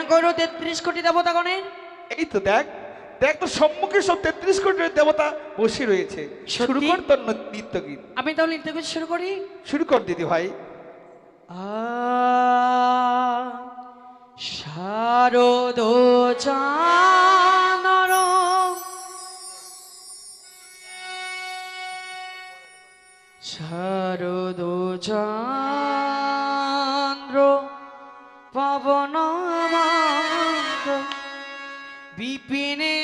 করো তেত্রিশ কোটি দেবতাগণের এই তো দেখ দেখ তো সম্মুখে সব তেত্রিশ কোটি দেবতা বসে রয়েছে। শুরু? কর তোর নৃত্য গীত আমি তাহলে নৃত্য গীত শুরু করি? শুরু কর দিদি ভাই। আ শারদ চানর বিপিনে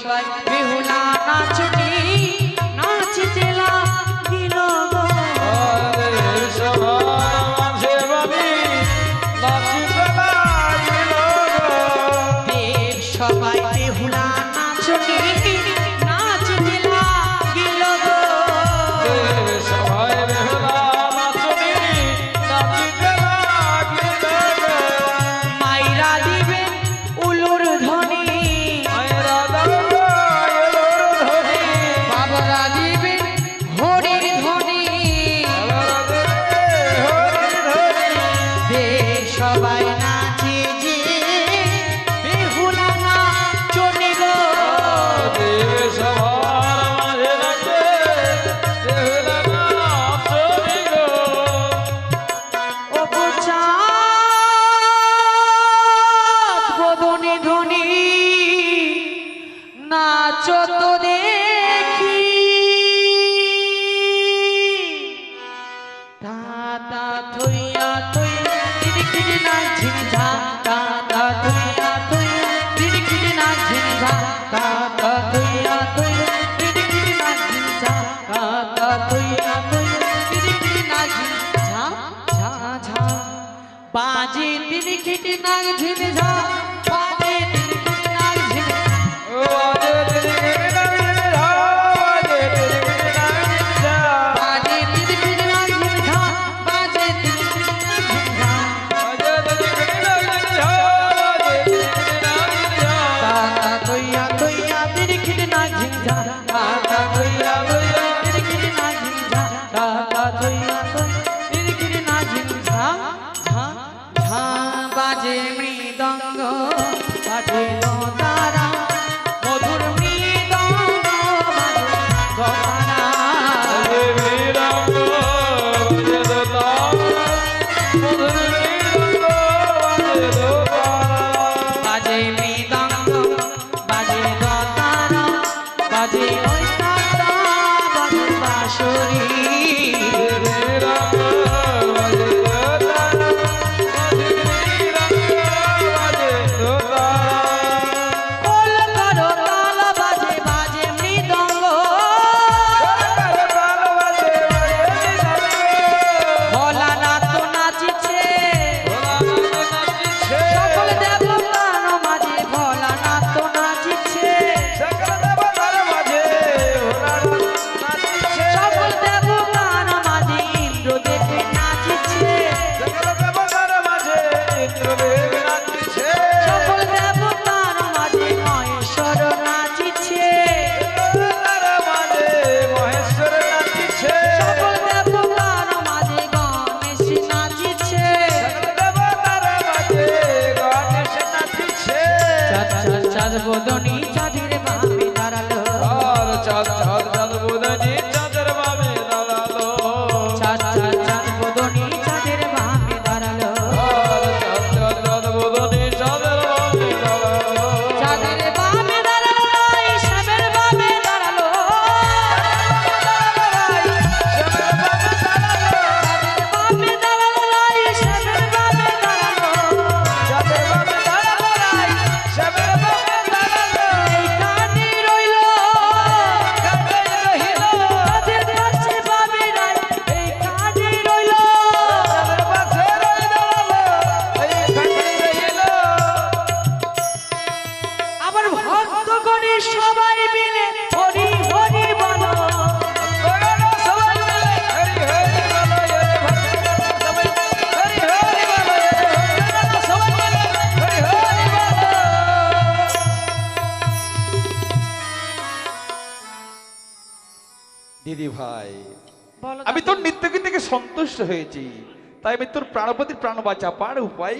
সবাই বেহুলা নাচনি নাচো তো দেখি। দাদা থই কিরি কিরি না ঝিঝা দাদা থইয়া থই কিরি কিরি না ঝিঝা দাদা থইয়া থই কিরি কিরি না ঝিঝা দাদা থইয়া থই কিরি কিরি না ঝিঝা ঝা ঝা। বাজে তিরি কিরি না ঝিঝা সাজবদনী দিদি ভাই। আমি তোর নিত্যকে থেকে সন্তুষ্ট হয়েছি। তাই আমি তোর প্রাণপতির প্রাণ বাঁচা পার উপায়